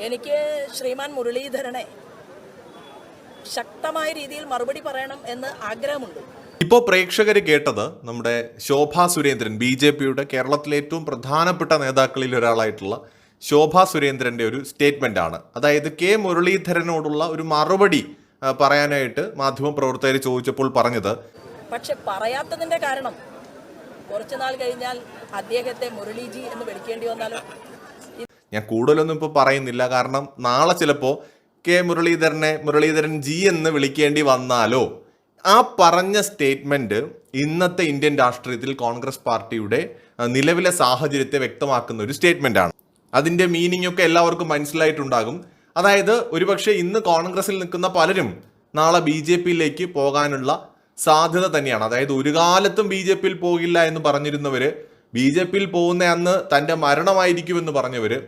എനിക്ക് ശ്രീമാൻ മുരളീധരനെ ശക്തമായ രീതിയിൽ മറുപടി പറയണം എന്ന് ആഗ്രഹമുണ്ട്. ഇപ്പോൾ പ്രേക്ഷകർ കേട്ടത് നമ്മുടെ ശോഭാ സുരേന്ദ്രൻ ബി ജെ പിയുടെ കേരളത്തിലെ ഏറ്റവും പ്രധാനപ്പെട്ട നേതാക്കളിൽ ഒരാളായിട്ടുള്ള ശോഭാ സുരേന്ദ്രന്റെ ഒരു സ്റ്റേറ്റ്മെന്റ് ആണ് അതായത് കെ മുരളീധരനോടുള്ള ഒരു മറുപടി പറയാനായിട്ട് മാധ്യമപ്രവർത്തകർ ചോദിച്ചപ്പോൾ പറഞ്ഞത് പക്ഷെ പറയാത്തതിന്റെ കാരണം കുറച്ച് നാൾ കഴിഞ്ഞാൽ അദ്ദേഹത്തെ മുരളീജി എന്ന് വിളിക്കേണ്ടി വന്നാലോ? ഞാൻ കൂടുതലൊന്നും ഇപ്പോൾ പറയുന്നില്ല. കാരണം നാളെ ചിലപ്പോൾ കെ മുരളീധരനെ മുരളീധരൻ ജി എന്ന് വിളിക്കേണ്ടി വന്നാലോ? ആ പറഞ്ഞ സ്റ്റേറ്റ്മെന്റ് ഇന്നത്തെ ഇന്ത്യൻ രാഷ്ട്രീയത്തിൽ കോൺഗ്രസ് പാർട്ടിയുടെ നിലവിലെ സാഹചര്യത്തെ വ്യക്തമാക്കുന്ന ഒരു സ്റ്റേറ്റ്മെന്റ് ആണ് അതിന്റെ മീനിങ് ഒക്കെ എല്ലാവർക്കും മനസ്സിലായിട്ടുണ്ടാകും. അതായത് ഒരുപക്ഷെ ഇന്ന് കോൺഗ്രസിൽ നിൽക്കുന്ന പലരും നാളെ ബി ജെ പിയിലേക്ക് പോകാനുള്ള സാധ്യത തന്നെയാണ്. അതായത് ഒരു കാലത്തും ബി ജെ പിയിൽ പോകില്ല എന്ന് പറഞ്ഞിരുന്നവർ ബി ജെ പിയിൽ പോകുന്ന അന്ന് തന്റെ മരണമായിരിക്കുമെന്ന് പറഞ്ഞവര്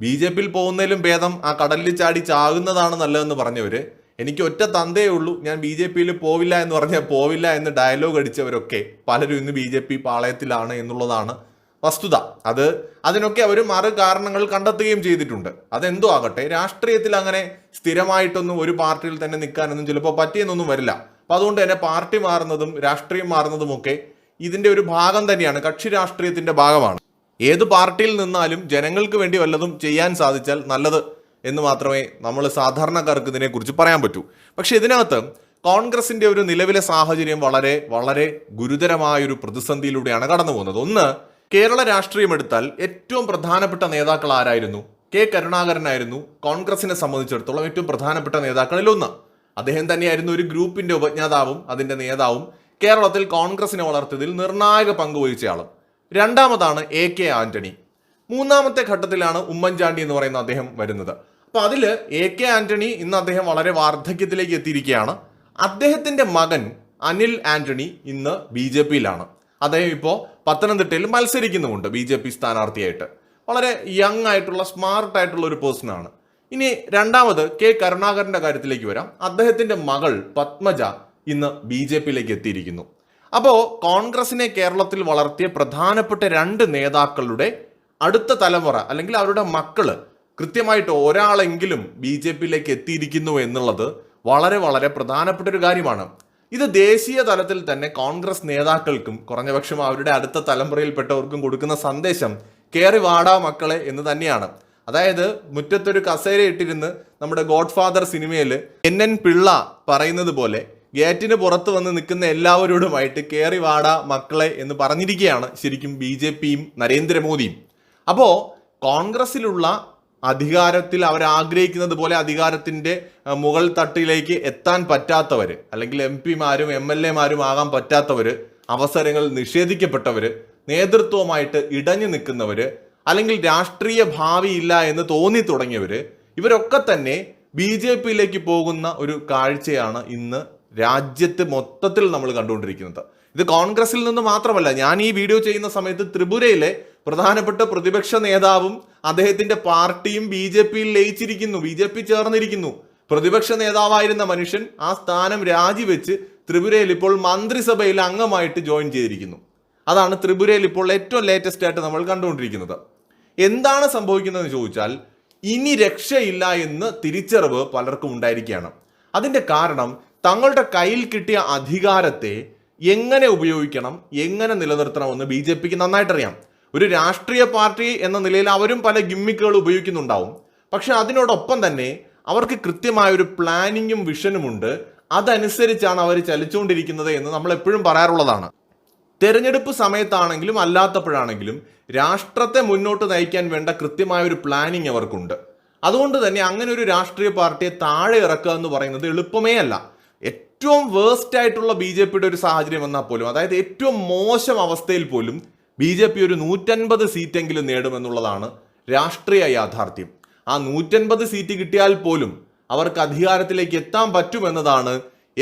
ബി ജെ പിയിൽ പോകുന്നതിലും ഭേദം ആ കടലിൽ ചാടി ചാകുന്നതാണ് നല്ലതെന്ന് പറഞ്ഞവര്. എനിക്ക് ഒറ്റ തന്തേ ഉള്ളൂ. ഞാൻ ബി ജെ പിയിൽ പോവില്ല എന്ന് പറഞ്ഞാൽ പോവില്ല എന്ന് ഡയലോഗ് അടിച്ചവരൊക്കെ പലരും ഇന്ന് ബി ജെ പി പാളയത്തിലാണ് എന്നുള്ളതാണ് വസ്തുത. അത് അതിനൊക്കെ അവർ മറു കാരണങ്ങൾ കണ്ടെത്തുകയും ചെയ്തിട്ടുണ്ട്. അതെന്തോ ആകട്ടെ. രാഷ്ട്രീയത്തിൽ അങ്ങനെ സ്ഥിരമായിട്ടൊന്നും ഒരു പാർട്ടിയിൽ തന്നെ നിൽക്കാനൊന്നും ചിലപ്പോൾ പറ്റിയെന്നൊന്നും വരില്ല. അപ്പം അതുകൊണ്ട് തന്നെ പാർട്ടി മാറുന്നതും രാഷ്ട്രീയം മാറുന്നതുമൊക്കെ ഇതിന്റെ ഒരു ഭാഗം തന്നെയാണ്. കക്ഷി രാഷ്ട്രീയത്തിന്റെ ഭാഗമാണ്. ഏത് പാർട്ടിയിൽ നിന്നാലും ജനങ്ങൾക്ക് വേണ്ടി വല്ലതും ചെയ്യാൻ സാധിച്ചാൽ നല്ലത് എന്ന് മാത്രമേ നമ്മൾ സാധാരണക്കാർക്ക് ഇതിനെക്കുറിച്ച് പറയാൻ പറ്റൂ. പക്ഷെ ഇതിനകത്ത് കോൺഗ്രസിന്റെ ഒരു നിലവിലെ സാഹചര്യം വളരെ വളരെ ഗുരുതരമായൊരു പ്രതിസന്ധിയിലൂടെയാണ് കടന്നു പോകുന്നത്. ഒന്ന് കേരള രാഷ്ട്രീയം എടുത്താൽ ഏറ്റവും പ്രധാനപ്പെട്ട നേതാക്കൾ ആരായിരുന്നു? കെ കരുണാകരനായിരുന്നു കോൺഗ്രസിനെ സംബന്ധിച്ചിടത്തോളം ഏറ്റവും പ്രധാനപ്പെട്ട നേതാക്കളിൽ ഒന്ന്. അദ്ദേഹം തന്നെയായിരുന്നു ഒരു ഗ്രൂപ്പിന്റെ ഉപജ്ഞാതാവും അതിന്റെ നേതാവും കേരളത്തിൽ കോൺഗ്രസിനെ വളർത്തിയതിൽ നിർണായക പങ്ക് വഹിച്ചയാളും. രണ്ടാമതാണ് എ കെ ആന്റണി. മൂന്നാമത്തെ ഘട്ടത്തിലാണ് ഉമ്മൻചാണ്ടി എന്ന് പറയുന്ന അദ്ദേഹം വരുന്നത്. അപ്പോൾ അതിൽ എ കെ ആന്റണി ഇന്ന് അദ്ദേഹം വളരെ വാർദ്ധക്യത്തിലേക്ക് എത്തിയിരിക്കുകയാണ്. അദ്ദേഹത്തിന്റെ മകൻ അനിൽ ആന്റണി ഇന്ന് ബി ജെ പിയിലാണ്. അദ്ദേഹം ഇപ്പോൾ പത്തനംതിട്ടയിൽ മത്സരിക്കുന്നുമുണ്ട് ബി ജെ പി സ്ഥാനാർത്ഥിയായിട്ട്. വളരെ യങ് ആയിട്ടുള്ള സ്മാർട്ട് ആയിട്ടുള്ള ഒരു പേഴ്സൺ ആണ്. ഇനി രണ്ടാമത് കെ കരുണാകരന്റെ കാര്യത്തിലേക്ക് വരാം. അദ്ദേഹത്തിന്റെ മകൾ പത്മജ ഇന്ന് ബി ജെ പിയിലേക്ക് എത്തിയിരിക്കുന്നു. അപ്പോ കോൺഗ്രസിനെ കേരളത്തിൽ വളർത്തിയ പ്രധാനപ്പെട്ട രണ്ട് നേതാക്കളുടെ അടുത്ത തലമുറ അല്ലെങ്കിൽ അവരുടെ മക്കൾ കൃത്യമായിട്ട് ഒരാളെങ്കിലും ബി ജെ പിയിലേക്ക് എത്തിയിരിക്കുന്നു എന്നുള്ളത് വളരെ വളരെ പ്രധാനപ്പെട്ട ഒരു കാര്യമാണ്. ഇത് ദേശീയ തലത്തിൽ തന്നെ കോൺഗ്രസ് നേതാക്കൾക്കും കുറഞ്ഞപക്ഷം അവരുടെ അടുത്ത തലമുറയിൽപ്പെട്ടവർക്കും കൊടുക്കുന്ന സന്ദേശം കയറി വാടാ മക്കളെ എന്ന് തന്നെയാണ്. അതായത് മുറ്റത്തൊരു കസേര ഇട്ടിരുന്ന് നമ്മുടെ ഗോഡ് ഫാദർ സിനിമയിൽ എൻ എൻ പിള്ള പറയുന്നത് പോലെ ഗേറ്റിന് പുറത്ത് വന്ന് നിൽക്കുന്ന എല്ലാവരോടുമായിട്ട് കയറി വാടാ മക്കളെ എന്ന് പറഞ്ഞിരിക്കുകയാണ് ശരിക്കും ബി ജെ പിയും നരേന്ദ്രമോദിയും. അപ്പോൾ കോൺഗ്രസിലുള്ള അധികാരത്തിൽ അവർ ആഗ്രഹിക്കുന്നത് പോലെ അധികാരത്തിന്റെ മുകൾ തട്ടിലേക്ക് എത്താൻ പറ്റാത്തവർ അല്ലെങ്കിൽ എം പിമാരും എം എൽ എമാരും ആകാൻ പറ്റാത്തവർ അവസരങ്ങൾ നിഷേധിക്കപ്പെട്ടവർ നേതൃത്വമായിട്ട് ഇടഞ്ഞു നിൽക്കുന്നവർ അല്ലെങ്കിൽ രാഷ്ട്രീയ ഭാവിയില്ല എന്ന് തോന്നി തുടങ്ങിയവർ ഇവരൊക്കെ തന്നെ ബി ജെ പിയിലേക്ക് പോകുന്ന ഒരു കാഴ്ചയാണ് ഇന്ന് രാജ്യത്ത് മൊത്തത്തിൽ നമ്മൾ കണ്ടുകൊണ്ടിരിക്കുന്നത്. ഇത് കോൺഗ്രസിൽ നിന്ന് മാത്രമല്ല ഞാൻ ഈ വീഡിയോ ചെയ്യുന്ന സമയത്ത് ത്രിപുരയിലെ പ്രധാനപ്പെട്ട പ്രതിപക്ഷ നേതാവും അദ്ദേഹത്തിന്റെ പാർട്ടിയും ബി ജെ പിയിൽ ലയിച്ചിരിക്കുന്നു ബി ജെ പി ചേർന്നിരിക്കുന്നു. പ്രതിപക്ഷ നേതാവായിരുന്ന മനുഷ്യൻ ആ സ്ഥാനം രാജിവെച്ച് ത്രിപുരയിൽ ഇപ്പോൾ മന്ത്രിസഭയിൽ അംഗമായിട്ട് ജോയിൻ ചെയ്തിരിക്കുന്നു. അതാണ് ത്രിപുരയിൽ ഇപ്പോൾ ഏറ്റവും ലേറ്റസ്റ്റ് ആയിട്ട് നമ്മൾ കണ്ടുകൊണ്ടിരിക്കുന്നത്. എന്താണ് സംഭവിക്കുന്നത് എന്ന് ചോദിച്ചാൽ ഇനി രക്ഷയില്ല എന്ന് തിരിച്ചറിവ് പലർക്കും ഉണ്ടായിരിക്കുകയാണ്. അതിന്റെ കാരണം തങ്ങളുടെ കയ്യിൽ കിട്ടിയ അധികാരത്തെ എങ്ങനെ ഉപയോഗിക്കണം എങ്ങനെ നിലനിർത്തണമെന്ന് ബി ജെ പിക്ക് നന്നായിട്ടറിയാം. ഒരു രാഷ്ട്രീയ പാർട്ടി എന്ന നിലയിൽ അവരും പല ഗിമ്മിക്കുകൾ ഉപയോഗിക്കുന്നുണ്ടാവും. പക്ഷെ അതിനോടൊപ്പം തന്നെ അവർക്ക് കൃത്യമായ ഒരു പ്ലാനിങ്ങും വിഷനുമുണ്ട് അതനുസരിച്ചാണ് അവർ ചലിച്ചുകൊണ്ടിരിക്കുന്നത് എന്ന് നമ്മൾ എപ്പോഴും പറയാറുള്ളതാണ്. തെരഞ്ഞെടുപ്പ് സമയത്താണെങ്കിലും അല്ലാത്തപ്പോഴാണെങ്കിലും രാഷ്ട്രത്തെ മുന്നോട്ട് നയിക്കാൻ വേണ്ട കൃത്യമായ ഒരു പ്ലാനിങ് അവർക്കുണ്ട്. അതുകൊണ്ട് തന്നെ അങ്ങനെ ഒരു രാഷ്ട്രീയ പാർട്ടിയെ താഴെ ഇറക്കുക എന്ന് പറയുന്നത് എളുപ്പമേ അല്ല. ഏറ്റവും വേസ്റ്റ് ആയിട്ടുള്ള ബി ജെ പിയുടെ ഒരു സാഹചര്യം വന്നാൽ പോലും അതായത് ഏറ്റവും മോശം അവസ്ഥയിൽ പോലും ബി ജെ പി ഒരു നൂറ്റൻപത് സീറ്റെങ്കിലും നേടുമെന്നുള്ളതാണ് രാഷ്ട്രീയ യാഥാർത്ഥ്യം. ആ നൂറ്റൻപത് സീറ്റ് കിട്ടിയാൽ പോലും അവർക്ക് അധികാരത്തിലേക്ക് എത്താൻ പറ്റുമെന്നതാണ്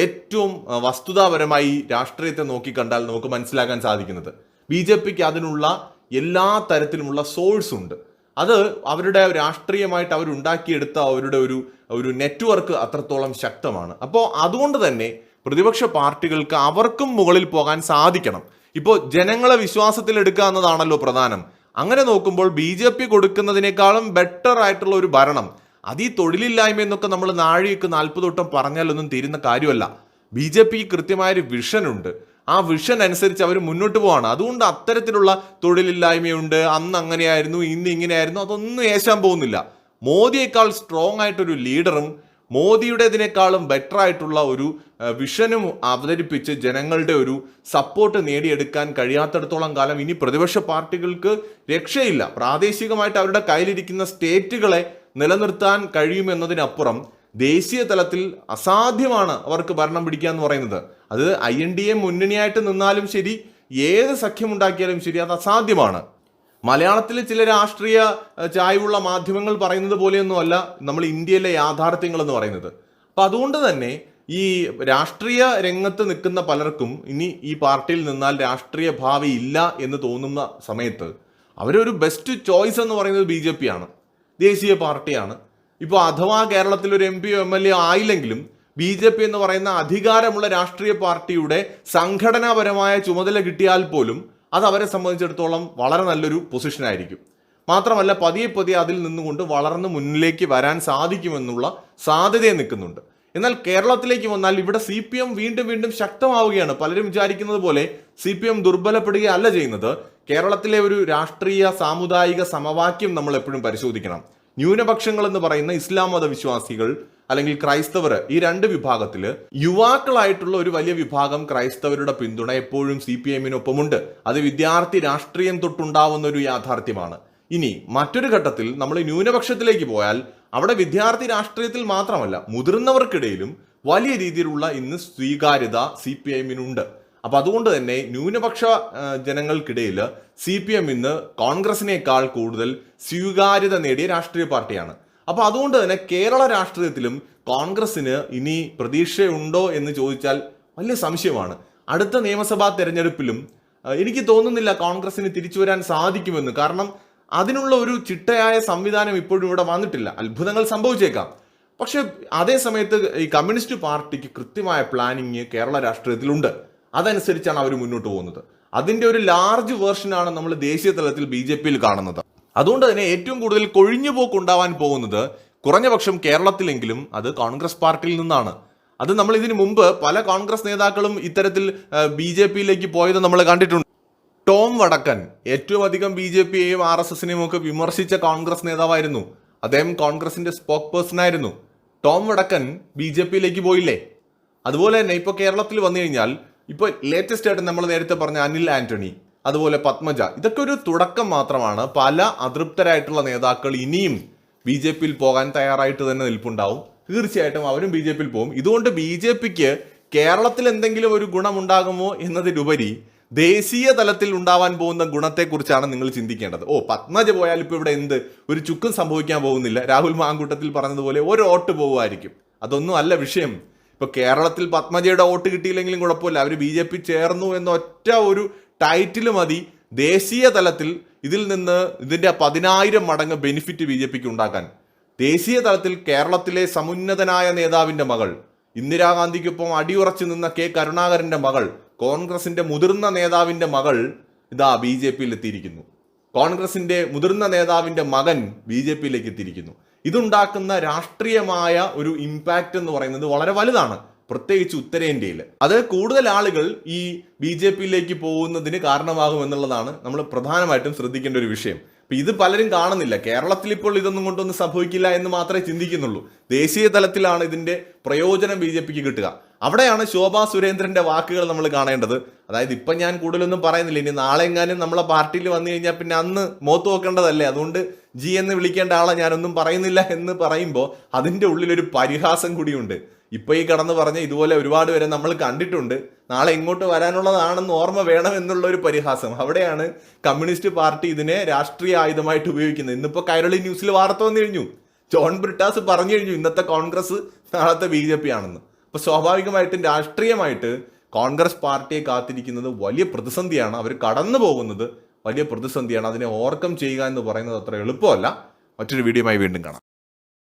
ഏറ്റവും വസ്തുതാപരമായി രാഷ്ട്രീയത്തെ നോക്കിക്കണ്ടാൽ നമുക്ക് മനസ്സിലാക്കാൻ സാധിക്കുന്നത്. ബി ജെ പിക്ക് അതിനുള്ള എല്ലാ തരത്തിലുമുള്ള സോഴ്സ് ഉണ്ട്. അത് അവരുടെ രാഷ്ട്രീയമായിട്ട് അവരുണ്ടാക്കിയെടുത്ത അവരുടെ ഒരു ഒരു നെറ്റ്വർക്ക് അത്രത്തോളം ശക്തമാണ്. അപ്പോൾ അതുകൊണ്ട് തന്നെ പ്രതിപക്ഷ പാർട്ടികൾക്ക് അവർക്കും മുകളിൽ പോകാൻ സാധിക്കണം. ഇപ്പോൾ ജനങ്ങളെ വിശ്വാസത്തിൽ എടുക്കുക എന്നതാണല്ലോ പ്രധാനം. അങ്ങനെ നോക്കുമ്പോൾ ബി ജെ പി കൊടുക്കുന്നതിനേക്കാളും ബെറ്റർ ആയിട്ടുള്ള ഒരു ഭരണം. അത് ഈ തൊഴിലില്ലായ്മ എന്നൊക്കെ നമ്മൾ നാഴിക്ക് നാൽപ്പത് വട്ടം പറഞ്ഞാലൊന്നും തീരുന്ന കാര്യമല്ല. ബി ജെ പിക്ക് കൃത്യമായൊരു വിഷനുണ്ട് ആ വിഷൻ അനുസരിച്ച് അവർ മുന്നോട്ട് പോവാണ്. അതുകൊണ്ട് അത്തരത്തിലുള്ള തൊഴിലില്ലായ്മയുണ്ട്. അന്ന് അങ്ങനെയായിരുന്നു ഇന്ന് ഇങ്ങനെയായിരുന്നു അതൊന്നും ഏശാൻ പോകുന്നില്ല. മോദിയേക്കാൾ സ്ട്രോങ് ആയിട്ടൊരു ലീഡറും മോദിയുടേതിനേക്കാളും ബെറ്റർ ആയിട്ടുള്ള ഒരു വിഷനും അവതരിപ്പിച്ച് ജനങ്ങളുടെ ഒരു സപ്പോർട്ട് നേടിയെടുക്കാൻ കഴിയാത്തടത്തോളം കാലം ഇനി പ്രതിപക്ഷ പാർട്ടികൾക്ക് രക്ഷയില്ല. പ്രാദേശികമായിട്ട് അവരുടെ കയ്യിലിരിക്കുന്ന സ്റ്റേറ്റുകളെ നിലനിർത്താൻ കഴിയുമെന്നതിനപ്പുറം ദേശീയ തലത്തിൽ അസാധ്യമാണ് അവർക്ക് ഭരണം പിടിക്കുക എന്ന് പറയുന്നത്. അത് ഐ എൻ ഡി എ മുന്നണിയായിട്ട് നിന്നാലും ശരി ഏത് സഖ്യമുണ്ടാക്കിയാലും ശരി അത് അസാധ്യമാണ്. മലയാളത്തിലെ ചില രാഷ്ട്രീയ ചായ്വുള്ള മാധ്യമങ്ങൾ പറയുന്നത് പോലെയൊന്നും അല്ല നമ്മൾ ഇന്ത്യയിലെ യാഥാർത്ഥ്യങ്ങൾ എന്ന് പറയുന്നത്. അപ്പൊ അതുകൊണ്ട് തന്നെ ഈ രാഷ്ട്രീയ രംഗത്ത് നിൽക്കുന്ന പലർക്കും ഇനി ഈ പാർട്ടിയിൽ നിന്നാൽ രാഷ്ട്രീയ ഭാവി ഇല്ല എന്ന് തോന്നുന്ന സമയത്ത് അവരൊരു ബെസ്റ്റ് ചോയ്സ് എന്ന് പറയുന്നത് ബി ജെ പി ആണ് ദേശീയ പാർട്ടിയാണ്. ഇപ്പോൾ അഥവാ കേരളത്തിൽ ഒരു എം പിയോ എം എൽ എ ആയില്ലെങ്കിലും ബി ജെ പി എന്ന് പറയുന്ന അധികാരമുള്ള രാഷ്ട്രീയ പാർട്ടിയുടെ സംഘടനാപരമായ ചുമതല കിട്ടിയാൽ പോലും അത് അവരെ സംബന്ധിച്ചിടത്തോളം വളരെ നല്ലൊരു പൊസിഷനായിരിക്കും മാത്രമല്ല പതിയെ പതിയെ അതിൽ നിന്നുകൊണ്ട് വളർന്ന് മുന്നിലേക്ക് വരാൻ സാധിക്കുമെന്നുള്ള സാധ്യതയെ നിൽക്കുന്നുണ്ട്. എന്നാൽ കേരളത്തിലേക്ക് വന്നാൽ ഇവിടെ സി പി എം വീണ്ടും വീണ്ടും ശക്തമാവുകയാണ്. പലരും വിചാരിക്കുന്നത് പോലെ സി പി എം ദുർബലപ്പെടുകയല്ല ചെയ്യുന്നത്. കേരളത്തിലെ ഒരു രാഷ്ട്രീയ സാമുദായിക സമവാക്യം നമ്മൾ എപ്പോഴും പരിശോധിക്കണം. ന്യൂനപക്ഷങ്ങൾ എന്ന് പറയുന്ന ഇസ്ലാം മത വിശ്വാസികൾ അല്ലെങ്കിൽ ക്രൈസ്തവർ ഈ രണ്ട് വിഭാഗത്തിൽ യുവാക്കളായിട്ടുള്ള ഒരു വലിയ വിഭാഗം ക്രൈസ്തവരുടെ പിന്തുണ എപ്പോഴും സി പി എമ്മിനൊപ്പമുണ്ട്. അത് വിദ്യാർത്ഥി രാഷ്ട്രീയം തൊട്ടുണ്ടാവുന്ന ഒരു യാഥാർത്ഥ്യമാണ്. ഇനി മറ്റൊരു ഘട്ടത്തിൽ നമ്മൾ ന്യൂനപക്ഷത്തിലേക്ക് പോയാൽ അവിടെ വിദ്യാർത്ഥി രാഷ്ട്രീയത്തിൽ മാത്രമല്ല മുതിർന്നവർക്കിടയിലും വലിയ രീതിയിലുള്ള ഇന്ന് സ്വീകാര്യത സി പി എമ്മിനുണ്ട്. അപ്പൊ അതുകൊണ്ട് തന്നെ ന്യൂനപക്ഷ ജനങ്ങൾക്കിടയിൽ സി പി എം ഇന്ന് കോൺഗ്രസിനേക്കാൾ കൂടുതൽ സ്വീകാര്യത നേടിയ രാഷ്ട്രീയ പാർട്ടിയാണ്. അപ്പോൾ അതുകൊണ്ട് തന്നെ കേരള രാഷ്ട്രീയത്തിലും കോൺഗ്രസിന് ഇനി പ്രതീക്ഷയുണ്ടോ എന്ന് ചോദിച്ചാൽ വലിയ സംശയമാണ്. അടുത്ത നിയമസഭാ തെരഞ്ഞെടുപ്പിലും എനിക്ക് തോന്നുന്നില്ല കോൺഗ്രസിന് തിരിച്ചു വരാൻ സാധിക്കുമെന്ന്. കാരണം അതിനുള്ള ഒരു ചിട്ടയായ സംവിധാനം ഇപ്പോഴും ഇവിടെ വന്നിട്ടില്ല. അത്ഭുതങ്ങൾ സംഭവിച്ചേക്കാം. പക്ഷെ അതേ സമയത്ത് ഈ കമ്മ്യൂണിസ്റ്റ് പാർട്ടിക്ക് കൃത്യമായ പ്ലാനിങ് കേരള രാഷ്ട്രീയത്തിലുണ്ട്. അതനുസരിച്ചാണ് അവർ മുന്നോട്ട് പോകുന്നത്. അതിന്റെ ഒരു ലാർജ് വേർഷനാണ് നമ്മൾ ദേശീയ തലത്തിൽ ബി ജെ പിയിൽ കാണുന്നത്. അതുകൊണ്ട് തന്നെ ഏറ്റവും കൂടുതൽ കൊഴിഞ്ഞുപോക്ക് ഉണ്ടാവാൻ പോകുന്നത് കുറഞ്ഞപക്ഷം കേരളത്തിലെങ്കിലും അത് കോൺഗ്രസ് പാർട്ടിയിൽ നിന്നാണ്. അത് നമ്മൾ ഇതിനു മുമ്പ് പല കോൺഗ്രസ് നേതാക്കളും ഇത്തരത്തിൽ ബി ജെ പിയിലേക്ക് പോയത് നമ്മൾ കണ്ടിട്ടുണ്ട്. ടോം വടക്കൻ ഏറ്റവും അധികം ബി ജെ പിയെയും ആർ എസ് എസിനെയും ഒക്കെ വിമർശിച്ച കോൺഗ്രസ് നേതാവായിരുന്നു. അദ്ദേഹം കോൺഗ്രസിന്റെ സ്പോക്ക് പേഴ്സൺ ആയിരുന്നു. ടോം വടക്കൻ ബി ജെ പിയിലേക്ക് പോയില്ലേ? അതുപോലെ തന്നെ ഇപ്പോൾ കേരളത്തിൽ വന്നു കഴിഞ്ഞാൽ ഇപ്പോൾ ലേറ്റസ്റ്റ് ആയിട്ട് നമ്മൾ നേരത്തെ പറഞ്ഞ അനിൽ ആന്റണി അതുപോലെ പത്മജ ഇതൊക്കെ ഒരു തുടക്കം മാത്രമാണ്. പല അതൃപ്തരായിട്ടുള്ള നേതാക്കൾ ഇനിയും ബി ജെ പിയിൽ പോകാൻ തയ്യാറായിട്ട് തന്നെ നിൽപ്പുണ്ടാവും. തീർച്ചയായിട്ടും അവരും ബി ജെ പിയിൽ പോകും. ഇതുകൊണ്ട് ബി ജെ പിക്ക് കേരളത്തിൽ എന്തെങ്കിലും ഒരു ഗുണമുണ്ടാകുമോ എന്നതിലുപരി ദേശീയ തലത്തിൽ ഉണ്ടാവാൻ പോകുന്ന ഗുണത്തെക്കുറിച്ചാണ് നിങ്ങൾ ചിന്തിക്കേണ്ടത്. ഓ പത്മജ പോയാൽ ഇപ്പോൾ ഇവിടെ എന്ത്? ഒരു ചുക്കും സംഭവിക്കാൻ പോകുന്നില്ല. രാഹുൽ മാങ്കൂട്ടത്തിൽ പറഞ്ഞതുപോലെ ഒരു ഓട്ട് പോകുമായിരിക്കും അതൊന്നും അല്ല വിഷയം. ഇപ്പൊ കേരളത്തിൽ പത്മജയുടെ വോട്ട് കിട്ടിയില്ലെങ്കിലും കുഴപ്പമില്ല. അവർ ബി ജെ പി ചേർന്നു എന്ന ഒറ്റ ഒരു ടൈറ്റിൽ മതി. ദേശീയ തലത്തിൽ ഇതിൽ നിന്ന് ഇതിന്റെ പതിനായിരം മടങ്ങ് ബെനിഫിറ്റ് ബി ജെ പിക്ക് ഉണ്ടാക്കാൻ. ദേശീയ തലത്തിൽ കേരളത്തിലെ സമുന്നതനായ നേതാവിന്റെ മകൾ ഇന്ദിരാഗാന്ധിക്കൊപ്പം അടിയുറച്ചു നിന്ന കെ കരുണാകരന്റെ മകൾ കോൺഗ്രസിന്റെ മുതിർന്ന നേതാവിന്റെ മകൾ ഇതാ ബി ജെ പിയിൽ എത്തിയിരിക്കുന്നു കോൺഗ്രസിന്റെ മുതിർന്ന നേതാവിന്റെ മകൻ ബി ജെ പിയിലേക്ക് എത്തിയിരിക്കുന്നു. ഇതുണ്ടാക്കുന്ന രാഷ്ട്രീയമായ ഒരു ഇമ്പാക്റ്റ് എന്ന് പറയുന്നത് വളരെ വലുതാണ് പ്രത്യേകിച്ച് ഉത്തരേന്ത്യയിൽ അത് കൂടുതൽ ആളുകൾ ഈ ബി ജെ പിയിലേക്ക് പോകുന്നതിന് കാരണമാകും എന്നുള്ളതാണ് നമ്മൾ പ്രധാനമായിട്ടും ശ്രദ്ധിക്കേണ്ട ഒരു വിഷയം. അപ്പം ഇത് പലരും കാണുന്നില്ല. കേരളത്തിൽ ഇപ്പോൾ ഇതൊന്നും കൊണ്ടൊന്നും സംഭവിക്കില്ല എന്ന് മാത്രമേ ചിന്തിക്കുന്നുള്ളൂ. ദേശീയ തലത്തിലാണ് ഇതിന്റെ പ്രയോജനം ബി ജെ പിക്ക് കിട്ടുക. അവിടെയാണ് ശോഭാ സുരേന്ദ്രന്റെ വാക്കുകൾ നമ്മൾ കാണേണ്ടത്. അതായത് ഇപ്പൊ ഞാൻ കൂടുതലൊന്നും പറയുന്നില്ല. ഇനി നാളെ എങ്ങാനും നമ്മളെ പാർട്ടിയിൽ വന്നു കഴിഞ്ഞാൽ പിന്നെ അന്ന് മോത്ത് നോക്കേണ്ടതല്ലേ അതുകൊണ്ട് ജി എന്ന് വിളിക്കേണ്ട ആളെ ഞാനൊന്നും പറയുന്നില്ല എന്ന് പറയുമ്പോൾ അതിന്റെ ഉള്ളിലൊരു പരിഹാസം കൂടിയുണ്ട്. ഇപ്പൊ ഈ കടന്ന് പറഞ്ഞ ഇതുപോലെ ഒരുപാട് പേരെ നമ്മൾ കണ്ടിട്ടുണ്ട്. നാളെ ഇങ്ങോട്ട് വരാനുള്ളതാണെന്ന് ഓർമ്മ വേണം എന്നുള്ള ഒരു പരിഹാസം. അവിടെയാണ് കമ്മ്യൂണിസ്റ്റ് പാർട്ടി ഇതിനെ രാഷ്ട്രീയ ആയുധമായിട്ട് ഉപയോഗിക്കുന്നത്. ഇന്നിപ്പോ കൈരളി ന്യൂസിൽ വാർത്ത വന്നു കഴിഞ്ഞു. ജോൺ ബ്രിട്ടാസ് പറഞ്ഞു കഴിഞ്ഞു ഇന്നത്തെ കോൺഗ്രസ് നാളത്തെ ബി ജെ പി ആണെന്ന്. അപ്പൊ സ്വാഭാവികമായിട്ടും രാഷ്ട്രീയമായിട്ട് കോൺഗ്രസ് പാർട്ടിയെ കാത്തിരിക്കുന്നത് വലിയ പ്രതിസന്ധിയാണ്. അവർ കടന്നു പോകുന്നത് വലിയ പ്രതിസന്ധിയാണ്. അതിനെ ഓവർകം ചെയ്യുക എന്ന് പറയുന്നത് അത്ര എളുപ്പമല്ല. മറ്റൊരു വീഡിയോയുമായി വീണ്ടും കാണാം.